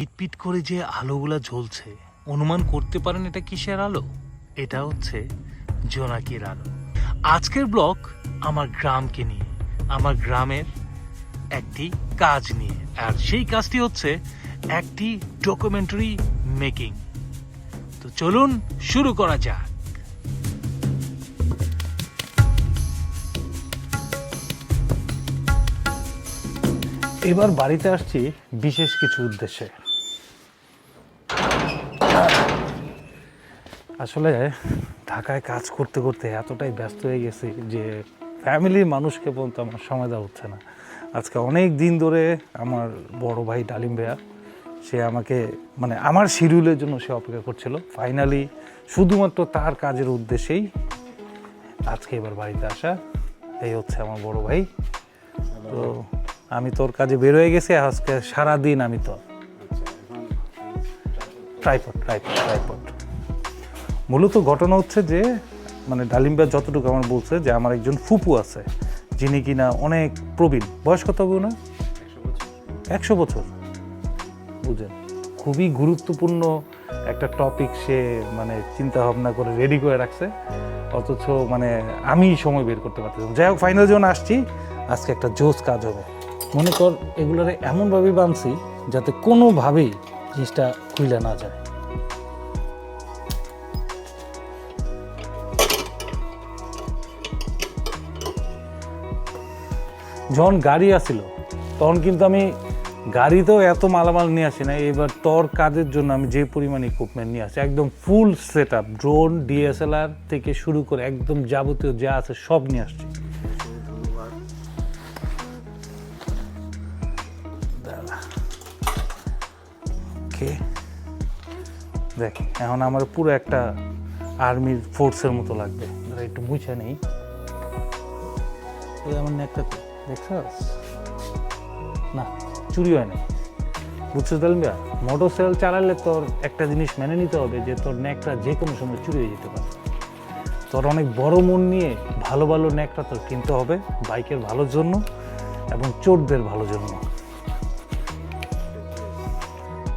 পিটপিট করে যে আলোগুলা জ্বলছে, অনুমান করতে পারেন এটা কিসের আলো? এটা হচ্ছে জোনাকির আলো। আজকের ব্লগ আমার গ্রামকে নিয়ে, আমার গ্রামের একটি কাজ নিয়ে। আর সেই কাজটি হচ্ছে একটি ডকুমেন্টারি মেকিং তো চলুন শুরু করা যাক। এবার বাড়িতে আসছি বিশেষ কিছু উদ্দেশ্যে। আসলে ঢাকায় কাজ করতে করতে এতটাই ব্যস্ত হয়ে গেছি যে ফ্যামিলির মানুষকে পর্যন্ত আমার সময় দেওয়া হচ্ছে না। আজকে অনেক দিন ধরে আমার বড় ভাই ডালিম ভাইয়া সে আমাকে মানে আমার শিডিউলের জন্য সে অপেক্ষা করছিল। ফাইনালি শুধুমাত্র তার কাজের উদ্দেশ্যেই আজকে এবার বাড়িতে আসা। এই হচ্ছে আমার বড় ভাই। তো আমি তোর কাজে বের হয়ে গেছি আজকে সারাদিন আমি তো ট্রাইপড ট্রাইপড ট্রাইপড মূলত ঘটনা হচ্ছে যে মানে ডালিম্বা যতটুকু আমার বলছে যে, আমার একজন ফুপু আছে, যিনি কিনা অনেক প্রবীণ। বয়স কত হবে না একশো বছর। বুঝেন, খুবই গুরুত্বপূর্ণ একটা টপিক সে মানে চিন্তা ভাবনা করে রেডি করে রাখছে। অথচ মানে আমি সময় বের করতে পারতেছিলাম যাই হোক ফাইনাল যখন আসছি। আজকে একটা জোস কাজ হবে। মনে কর, এগুলোরে এমনভাবেই বানছি যাতে কোনোভাবেই জিনিসটা খুলে না যায়। যখন গাড়ি আসছিল তখন কিন্তু আমি গাড়িতেও এত মালামাল নিয়ে আসি না এবার তোর কাজের জন্য আমি যে পরিমাণ ইকুইপমেন্ট নিয়ে আসি, একদম full set up drone DSLR থেকে শুরু করে একদম যাবতীয় যা আছে সব নিয়ে আসছি. দেখ, এখন আমার পুরো একটা আর্মির ফোর্সের মতো লাগবে। একটু মুছে নেই। আমার নেকটা দেখছস না, চুরি হয় না বুঝছ তাহলে মোটর সাইকেল চালালে তোর একটা জিনিস মেনে নিতে হবে যে তোর নেকটা যে কোনো সময় চুরি হয়ে যেতে পারে। তোর অনেক বড় মন নিয়ে ভালো ভালো নেকটা তোর কিনতে হবে বাইকের ভালোর জন্য এবং চোরদের ভালোর জন্য।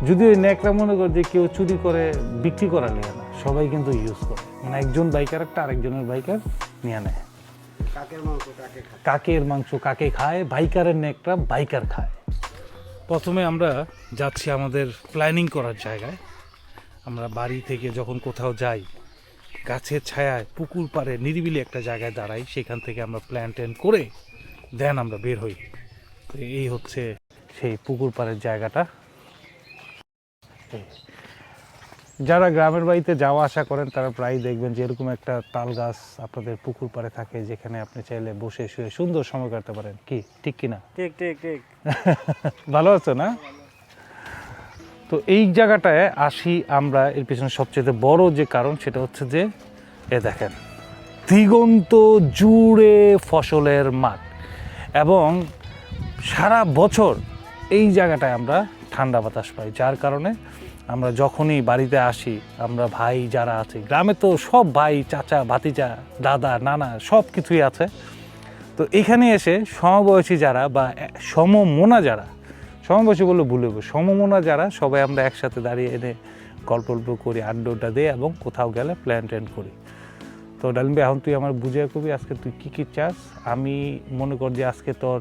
যদি ওই ন্যাকড়া মনে কর যে কেউ চুরি করে, বিক্রি করা নিয়ে না, সবাই কিন্তু ইউজ করে। মানে একজন বাইকার একটা আরেকজনের বাইকার নিয়ে নেয়। কাকের মাংস কাকে খায়? বাইকারের নেকটা বাইকার খায়। প্রথমে আমরা যাচ্ছি আমাদের প্ল্যানিং করার জায়গায়। আমরা বাড়ি থেকে যখন কোথাও যাই, গাছের ছায়ায়, পুকুর পাড়ে নিরিবিলি একটা জায়গায় দাঁড়াই। সেখান থেকে আমরা প্ল্যান ট্যান করে দেন আমরা বের হই। তো এই হচ্ছে সেই পুকুর পাড়ের জায়গাটা। যারা গ্রামের বাড়িতে যাওয়া আসা করেন তারা প্রায় দেখবেন যে এরকম একটা তাল গাছ আপনাদের পুকুর পাড়ে থাকে যেখানে আপনি চাইলে বসে শুয়ে সুন্দর সময় কাটাতে পারেন। কি? ঠিক কি না ঠিক ঠিক ঠিক। ভালো আছো না? তো এই জায়গাটায় আসি আমরা এর পিছনে সবচেয়ে বড় যে কারণ সেটা হচ্ছে যে এ দেখেন দিগন্ত জুড়ে ফসলের মাঠ এবং সারা বছর এই জায়গাটায় আমরা ঠান্ডা বাতাস পাই যার কারণে আমরা যখনই বাড়িতে আসি, আমরা ভাই যারা আছে, গ্রামে তো সব ভাই, চাচা, ভাতিজা, দাদা, নানা সব কিছুই আছে। তো এখানে এসে সমবয়সী যারা বা সমমনা যারা, সমবয়সী বলে ভুলে যাব সমমনা যারা সবাই আমরা একসাথে দাঁড়িয়ে এনে গল্প গল্প করি, আড্ডা দেই এবং কোথাও গেলে প্ল্যান ট্যান করি। তো ডালিম্বি এখন তুই আমার বুঝে কবি, আজকে তুই কী কী চাস? আমি মনে কর যে আজকে তোর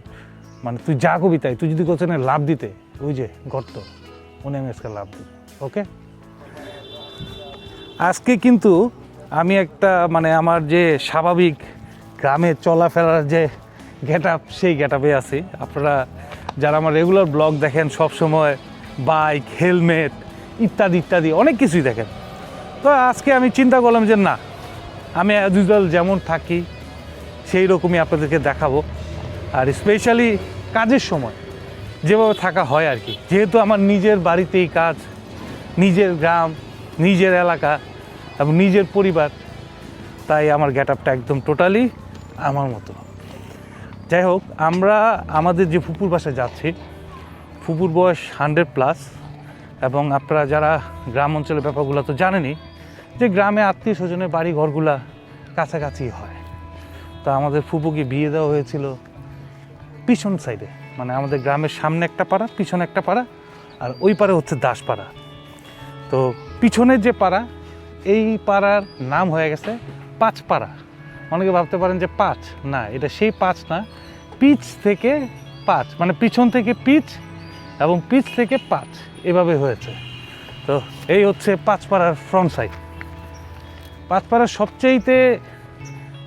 মানে তুই যা কবি তাই, তুই যদি কোথাও লাভ দিতে, ওই যে গর্ত মনে আমি আজকে লাভ দিই ওকে? আজকে কিন্তু আমি একটা মানে আমার যে স্বাভাবিক গ্রামে চলাফেরার যে গেট আপ সেই গেট আপে আছি। আপনারা যারা আমার রেগুলার ব্লগ দেখেন সব সময় বাইক, হেলমেট ইত্যাদি ইত্যাদি, অনেক কিছুই দেখেন। তো আজকে আমি চিন্তা করলাম যে না, আমি অ্যাজ যেমন থাকি, সেই রকমই আপনাদেরকে দেখাবো। আর স্পেশালি কাজের সময়, যেভাবে থাকা হয় আর কি। যেহেতু আমার নিজের বাড়িতেই কাজ নিজের গ্রাম, নিজের এলাকা এবং নিজের পরিবার। তাই আমার গেট আপটা একদম টোটালি আমার মতো। যাই হোক, আমরা আমাদের যে ফুপুর বাসায় যাচ্ছি, ফুপুর বয়স হান্ড্রেড প্লাস এবং আপনারা যারা গ্রাম অঞ্চলের ব্যাপারগুলো তো জানেনই, যে গ্রামে আত্মীয় স্বজনের বাড়ি ঘরগুলা কাছাকাছি হয়। তো আমাদের ফুপুকে বিয়ে দেওয়া হয়েছিল পিছন সাইডে মানে আমাদের গ্রামের সামনে একটা পাড়া, পিছনে একটা পাড়া, আর ওই পারে হচ্ছে দাসপাড়া। তো পিছনের যে পাড়া, এই পাড়ার নাম হয়ে গেছে পাঁচ পাড়া অনেকে ভাবতে পারেন যে পাঁচ, না, এটা সেই পাঁচ না। পিচ থেকে পাঁচ মানে পিছন থেকে পিচ এবং পিচ থেকে পাঁচ, এভাবে হয়েছে। তো এই হচ্ছে পাঁচপাড়ার ফ্রন্ট সাইড পাঁচপাড়ার সবচেয়েতে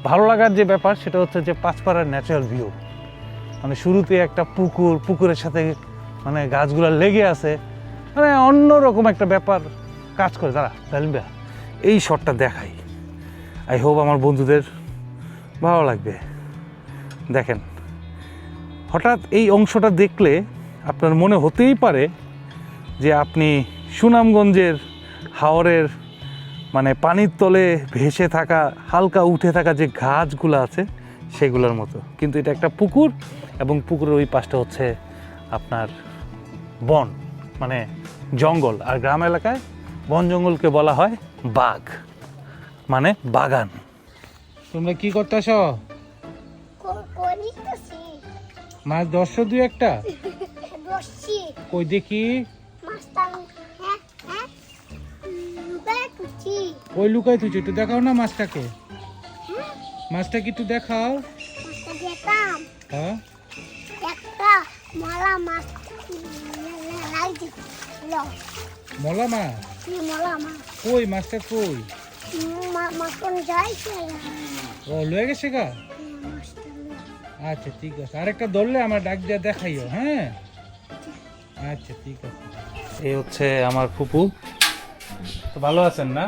ভালো লাগার যে ব্যাপার, সেটা হচ্ছে যে পাঁচপাড়ার ন্যাচারাল ভিউ মানে শুরুতে একটা পুকুর, পুকুরের সাথে মানে গাছগুলো লেগে আছে। মানে অন্যরকম একটা ব্যাপার কাজ করে। তারা তালিমবা এই শটটা দেখাই। আই হোপ আমার বন্ধুদের ভালো লাগবে। দেখেন, হঠাৎ এই অংশটা দেখলে আপনার মনে হতেই পারে যে আপনি সুনামগঞ্জের হাওরের মানে পানির তলে ভেসে থাকা, হালকা উঠে থাকা যে গাছগুলো আছে, সেগুলোর মতো। কিন্তু এটা একটা পুকুর এবং পুকুরের ওই পাশটা হচ্ছে আপনার বন। মানে জঙ্গল আর গ্রাম এলাকায় বন জঙ্গলকে বলা হয় বাঘ মানে বাগান। তোমরা কি করতেছ? মাছ দর্শ দুই একটা? কই দেখি। হ্যাঁ হ্যাঁ। ওই লুকাই তুই একটু দেখাও না মাছটাকে। মাছটা কি একটু দেখাও। হ্যাঁ। একটা মলা মাছ মলা মাছ কই মাছটা কই? ও লয়ে গেছে গা? আচ্ছা ঠিক আছে। আরেকটা ধরলে আমার ডাক দিয়ে দেখাইও হ্যাঁ? আচ্ছা ঠিক আছে। এই হচ্ছে আমার ফুপু। তো ভালো আছেন না?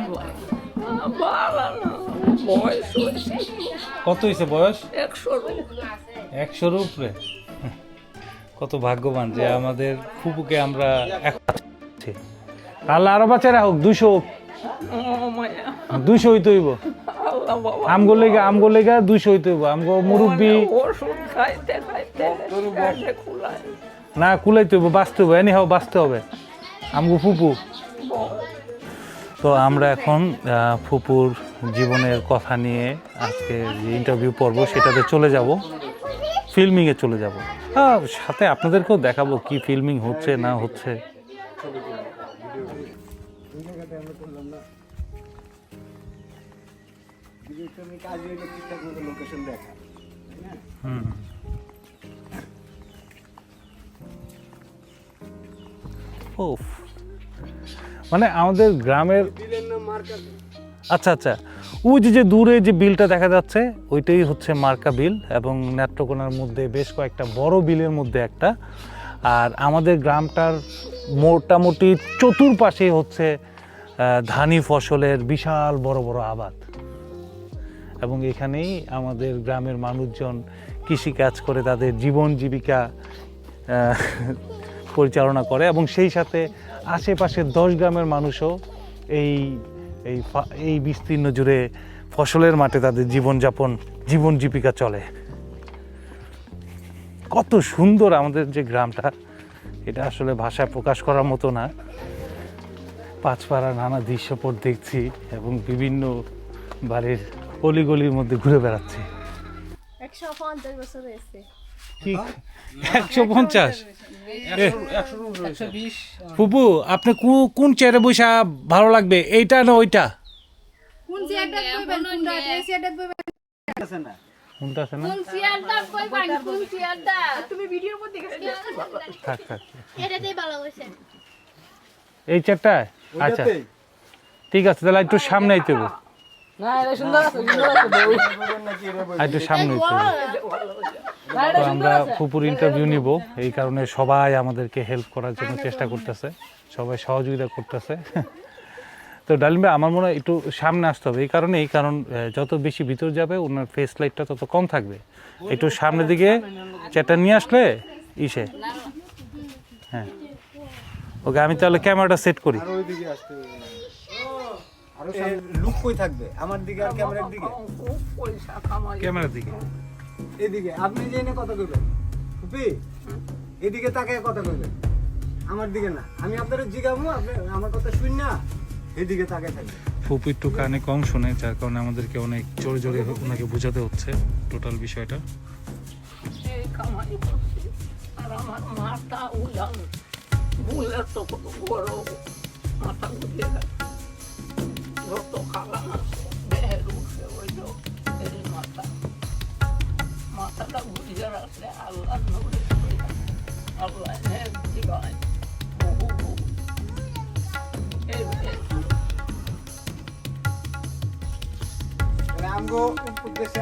কত হয়েছে বয়স? একশোর উপরে। কত ভাগ্যবান যে আমাদের ফুপুকে আমরা এক- আল্লাহ আরও বাচ্চা রাখুক দুশো দুশো হইতে হইব। আমগো লেগা আমগো লেগা দুশো হইতে হইব। আমগো মুরব্বী না, কুলাইতে হইব, বাঁচতে হবে এনি হাও বাঁচতে হবে। আমগো ফুপু। তো আমরা এখন ফুপুর জীবনের কথা নিয়ে আজকে যে ইন্টারভিউ পর্ব, সেটাতে চলে যাব। ফিল্মিংয়ে চলে যাব। হ্যাঁ সাথে আপনাদেরকেও দেখাবো কি ফিল্মিং হচ্ছে না হচ্ছে। কাজ হইলে ঠিকঠাক মতো লোকেশন দেখা। হুম। ওফ মানে আমাদের গ্রামের আচ্ছা আচ্ছা। ওই যে যে দূরে যে বিলটা দেখা যাচ্ছে ওইটাই হচ্ছে মার্কা বিল এবং নেত্রকোনার মধ্যে বেশ কয়েকটা বড় বিলের মধ্যে একটা। আর আমাদের গ্রামটার মোটামুটি চতুর্পাশে হচ্ছে ধানি ফসলের বিশাল বড় বড় আবাদ। এবং এখানেই আমাদের গ্রামের মানুষজন কৃষিকাজ করে, তাদের জীবন জীবিকা পরিচালনা করে এবং সেই সাথে আশেপাশের দশ গ্রামের মানুষও এই এই এই বিস্তীর্ণ জুড়ে ফসলের মাঠে তাদের জীবনযাপন, জীবন জীবিকা চলে। কত সুন্দর আমাদের যে গ্রামটা, এটা আসলে ভাষায় প্রকাশ করার মতো না। পাঁচপাড়া নানা দৃশ্যপট দেখছি এবং বিভিন্ন বাড়ির অলিগলির মধ্যে ঘুরে বেড়াচ্ছি। একশো পঞ্চাশ ফুপু আপনি কো- কোন চেয়ারে বসা ভালো লাগবে? এইটা না ওইটা? কোনটা? আছে না? থাক থাক এই চেয়ারটায় আচ্ছা। ঠিক আছে তাহলে একটু সামনে আইতে হবে। আর একটু সামনে তো আমরা ফুপুর ইন্টারভিউ নিব। এই কারণে সবাই আমাদেরকে হেল্প করার জন্য চেষ্টা করতেছে। সবাই সহযোগিতা করতেছে। তো ডালিম ভাই আমার মনে হয় একটু সামনে আসতে হবে। এই কারণে এই কারণ যত বেশি ভিতর যাবে ওনার ফেস লাইটটা তত কম থাকবে। একটু সামনের দিকে চেটা নিয়ে আসলে ইসে। হ্যাঁ। ওকে আমি তাহলে ক্যামেরাটা সেট করি আর ওইদিকে আসতে হবে আরও লুক কই থাকবে? আমার দিকে আর ক্যামেরার দিকে? ক্যামেরার দিকে। এদিকে আপনি যে এনে কথা কইবেন। ফুপি এদিকে তাকায় কথা কইবেন। আমার দিকে না। আমি আপনার জিগাবো আপনি আমার কথা শুন না। এদিকে তাকায় থাকবে ফুপু একটু কানে কম শোনে যার কারণে আমাদেরকে অনেক জোরে জোরে ওনাকে বোঝাতে হচ্ছে টোটাল বিষয়টা। আর আমার তো বড় মাথা ঘুরিয়ে গেছে।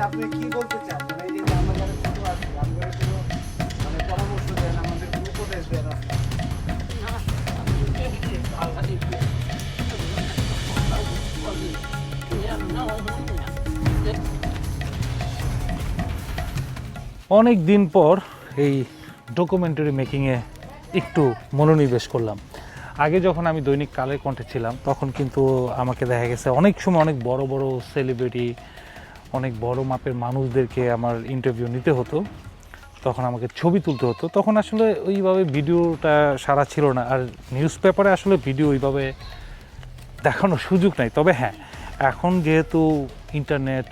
আপনি কি বলতে চান? মানে আমাদের মানে পরামর্শ দেন আমাদের উপদেশ দেন। অনেক দিন পর এই ডকুমেন্টারি মেকিংয়ে একটু মনোনিবেশ করলাম। আগে যখন আমি দৈনিক কালের কণ্ঠে ছিলাম, তখন কিন্তু আমাকে দেখা গেছে অনেক সময় অনেক বড় বড় সেলিব্রিটি অনেক বড় মাপের মানুষদেরকে আমার ইন্টারভিউ নিতে হতো। তখন আমাকে ছবি তুলতে হতো। তখন আসলে ওইভাবে ভিডিওটা সারা ছিল না। আর নিউজ পেপারে আসলে ভিডিও ওইভাবে দেখানোর সুযোগ নাই। তবে হ্যাঁ এখন যেহেতু ইন্টারনেট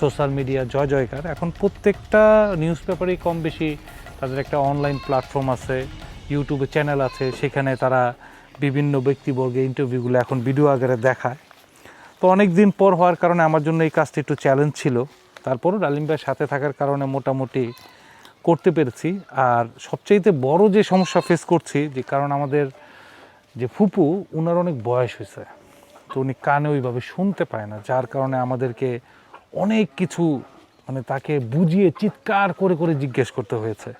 সোশ্যাল মিডিয়া জয় জয়কার, এখন প্রত্যেকটা নিউজ পেপারেই কম বেশি তাদের একটা অনলাইন প্ল্যাটফর্ম আছে ইউটিউবে চ্যানেল আছে, সেখানে তারা বিভিন্ন ব্যক্তিবর্গে ইন্টারভিউগুলো এখন ভিডিও আকারে দেখায়। তো অনেক দিন পর হওয়ার কারণে আমার জন্য এই কাজটি একটু চ্যালেঞ্জ ছিল। তারপরও ডালিম ভাইয়ের সাথে থাকার কারণে মোটামুটি করতে পেরেছি। আর সবচাইতে বড় যে সমস্যা ফেস করছি, যে কারণ আমাদের যে ফুপু ওনার অনেক বয়স হয়েছে। তো উনি কানে ওইভাবে শুনতে পায় না, যার কারণে আমাদেরকে অনেক কিছু মানে তাকে বুঝিয়ে চিৎকার করে করে জিজ্ঞেস করতে হয়েছে।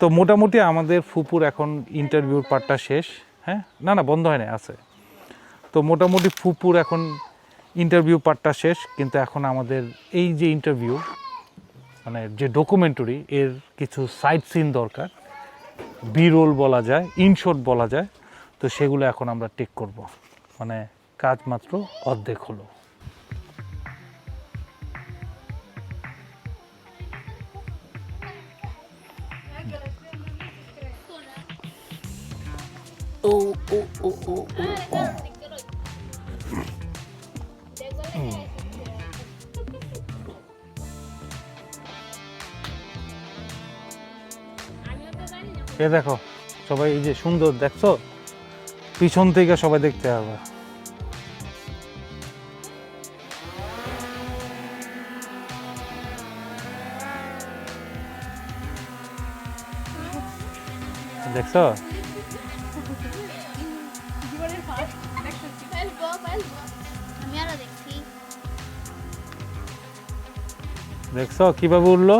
তো মোটামুটি আমাদের ফুপুর এখন ইন্টারভিউর পার্টটা শেষ হ্যাঁ? না না, বন্ধ হয় না আছে। তো মোটামুটি ফুপুর এখন ইন্টারভিউ পার্টটা শেষ, কিন্তু এখন আমাদের এই যে ইন্টারভিউ মানে যে ডকুমেন্টারি এর কিছু সাইট সিন দরকার। বিরোল বলা যায় ইনশর্ট বলা যায়। তো সেগুলো এখন আমরা টেক করব। মানে কাজ মাত্র অর্ধেক হলো। ও ও ও ও ও ও। এ দেখো সবাই এই যে সুন্দর দেখছ? পিছন থেকে সবাই দেখতে হবে। দেখছ? দেখছ কীভাবে উঠল?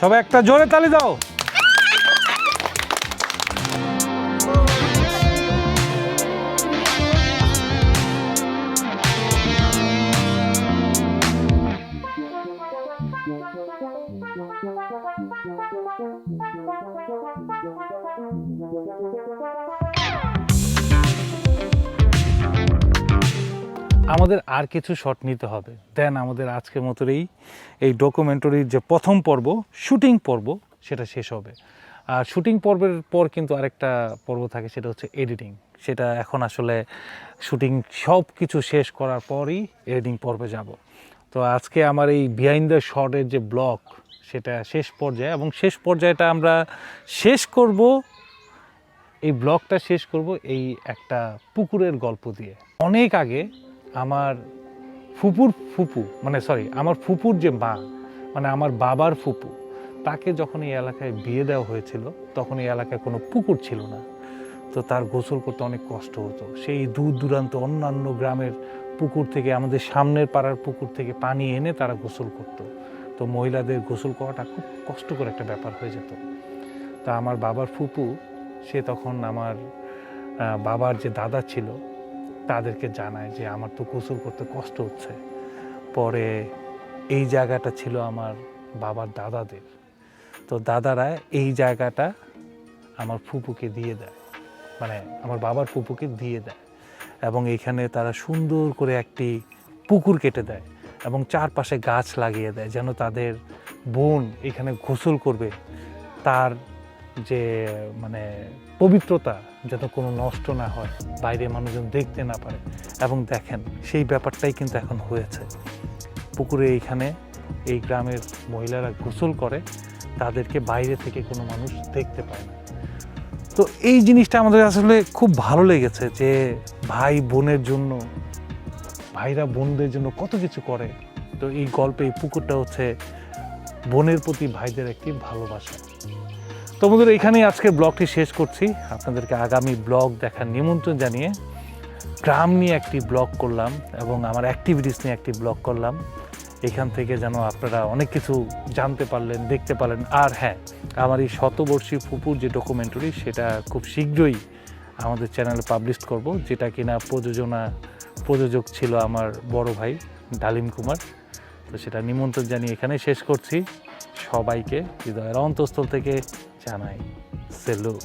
সবাই একটা জোরে তালি দাও। আমাদের আর কিছু শট নিতে হবে। দেন আমাদের আজকের মতোর এই এই ডকুমেন্টারির যে প্রথম পর্ব শুটিং পর্ব, সেটা শেষ হবে। আর শুটিং পর্বের পর কিন্তু আরেকটা পর্ব থাকে, সেটা হচ্ছে এডিটিং সেটা এখন আসলে শুটিং সব কিছু শেষ করার পরই এডিটিং পর্বে যাব। তো আজকে আমার এই বিহাইন্ড দ্য শটের যে ব্লক সেটা শেষ পর্যায়ে এবং শেষ পর্যায়েটা আমরা শেষ করব, এই ব্লগটা শেষ করব এই একটা পুকুরের গল্প দিয়ে। অনেক আগে আমার ফুপুর ফুপু মানে সরি আমার ফুপুর যে মা মানে আমার বাবার ফুপু, তাকে যখন এই এলাকায় বিয়ে দেওয়া হয়েছিল, তখন এই এলাকায় কোনো পুকুর ছিল না। তো তার গোসল করতে অনেক কষ্ট হতো। সেই দূর দূরান্ত অন্যান্য গ্রামের পুকুর থেকে, আমাদের সামনের পাড়ার পুকুর থেকে পানি এনে তারা গোসল করতো। তো মহিলাদের গোসল করাটা খুব কষ্টকর একটা ব্যাপার হয়ে যেত। তা আমার বাবার ফুপু, সে তখন আমার বাবার যে দাদা ছিল তাদেরকে জানায় যে আমার তো গোসল করতে কষ্ট হচ্ছে। পরে এই জায়গাটা ছিল আমার বাবার দাদাদের। তো দাদারা এই জায়গাটা আমার ফুপুকে দিয়ে দেয়। মানে আমার বাবার ফুপুকে দিয়ে দেয়। এবং এইখানে তারা সুন্দর করে একটি পুকুর কেটে দেয় এবং চারপাশে গাছ লাগিয়ে দেয় যেন তাদের বোন এখানে গোসল করবে। তার যে মানে পবিত্রতা যেন কোনো নষ্ট না হয়, বাইরে মানুষজন দেখতে না পারে। এবং দেখেন, সেই ব্যাপারটাই কিন্তু এখন হয়েছে। পুকুরে এইখানে এই গ্রামের মহিলারা গোসল করে, তাদেরকে বাইরে থেকে কোনো মানুষ দেখতে পায় না। তো এই জিনিসটা আমাদের আসলে খুব ভালো লেগেছে যে, ভাই বোনের জন্য, ভাইরা বোনদের জন্য কত কিছু করে। তো এই গল্পে, এই পুকুরটা হচ্ছে বোনের প্রতি ভাইদের একটি ভালোবাসা। তো বন্ধুরা, এখানেই আজকের ব্লগটি শেষ করছি। আপনাদেরকে আগামী ব্লগ দেখার নিমন্ত্রণ জানিয়ে গ্রাম নিয়ে একটি ব্লগ করলাম এবং আমার অ্যাক্টিভিটিস নিয়ে একটি ব্লগ করলাম। এখান থেকে যেন আপনারা অনেক কিছু জানতে পারলেন, দেখতে পারলেন। আর হ্যাঁ আমার এই শতবর্ষী ফুপুর যে ডকুমেন্টারি সেটা খুব শীঘ্রই আমাদের চ্যানেলে পাবলিশ করব, যেটা কিনা প্রযোজনা, প্রযোজক ছিল আমার বড় ভাই ডালিম কুমার। তো সেটা নিমন্ত্রণ জানিয়ে এখানে শেষ করছি। সবাইকে হৃদয়ের অন্তঃস্থল থেকে জানাই সেলুট